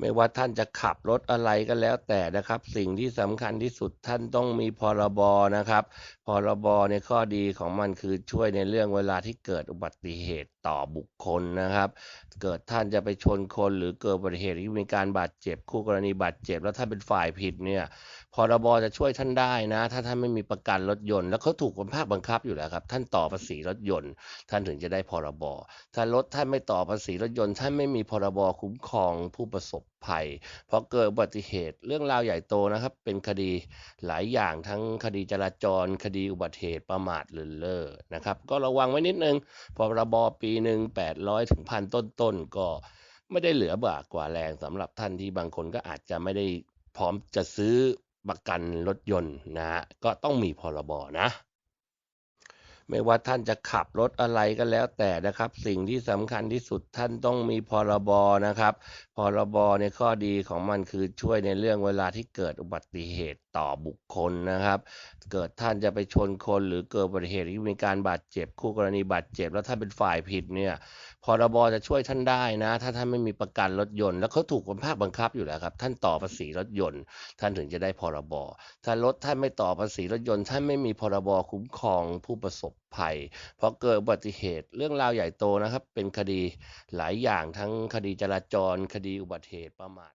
ไม่ว่าท่านจะขับรถอะไรก็แล้วแต่นะครับ สิ่งที่สำคัญที่สุดท่านต้องมีพรบนะครับ พรบในข้อดีของมันคือช่วยในเรื่องเวลาที่เกิดอุบัติเหตุต่อบุคคลนะครับ เกิดท่านจะไปชนคนหรือเกิดอุบัติเหตุที่มีการบาดเจ็บคู่กรณีบาดเจ็บ แล้วท่านเป็นฝ่ายผิดเนี่ยพรบจะช่วยท่านได้นะ ถ้าท่านไม่มีประกันรถยนต์ แล้วเขาถูกบังคับบังคับอยู่แล้วครับ ท่านต่อภาษีรถยนต์ ท่านถึงจะได้พรบถ้ารถท่านไม่ต่อภาษีรถยนต์ ท่านไม่มีพรบคุ้มครองผู้ประสบภัยพอเกิดอุบัติเหตุเรื่องราวใหญ่โตนะครับ เป็นคดีหลายอย่างทั้งคดีจราจร คดีอุบัติเหตุประมาทเลินเล่อนะครับ ก็ระวังไว้นิดนึงพรบปีหนึ่งแปดร้อยถึงพันต้นๆก็ไม่ได้เหลือบากกว่าแรงสำหรับท่านที่บางคนก็อาจจะไม่ได้พร้อมจะซื้อประกันรถยนต์นะฮะก็ต้องมีพรบนะ ไม่ว่าท่านจะขับรถอะไรก็แล้วแต่นะครับ สิ่งที่สำคัญที่สุดท่านต้องมีพรบนะครับ พรบในยข้อดีของมันคือช่วยในเรื่องเวลาที่เกิดอุบัติเหตุต่อบุคคลนะครับ เกิดท่านจะไปชนคนหรือเกิดอุบัติเหตุที่มีการบาดเจ็บคู่กรณีบาดเจ็บ แล้วท่านเป็นฝ่ายผิดเนี่ย พรบจะช่วยท่านได้นะ ถ้าท่านไม่มีประกันรถยนต์ แล้วเขาถูกคนภาคบบังคับอยู่แล้วครับ ท่านต่อภาษีรถยนต์ ท่านถึงจะได้พรบ ถ้ารถท่านไม่ต่อภาษีรถยนต์ ท่านไม่มีพรบคุ้มครองผู้ประสบภัยพอเกิดอุบัติเหตุเรื่องราวใหญ่โตนะครับ เป็นคดีหลายอย่างทั้งคดีจราจร คดีอุบัติเหตุประมาท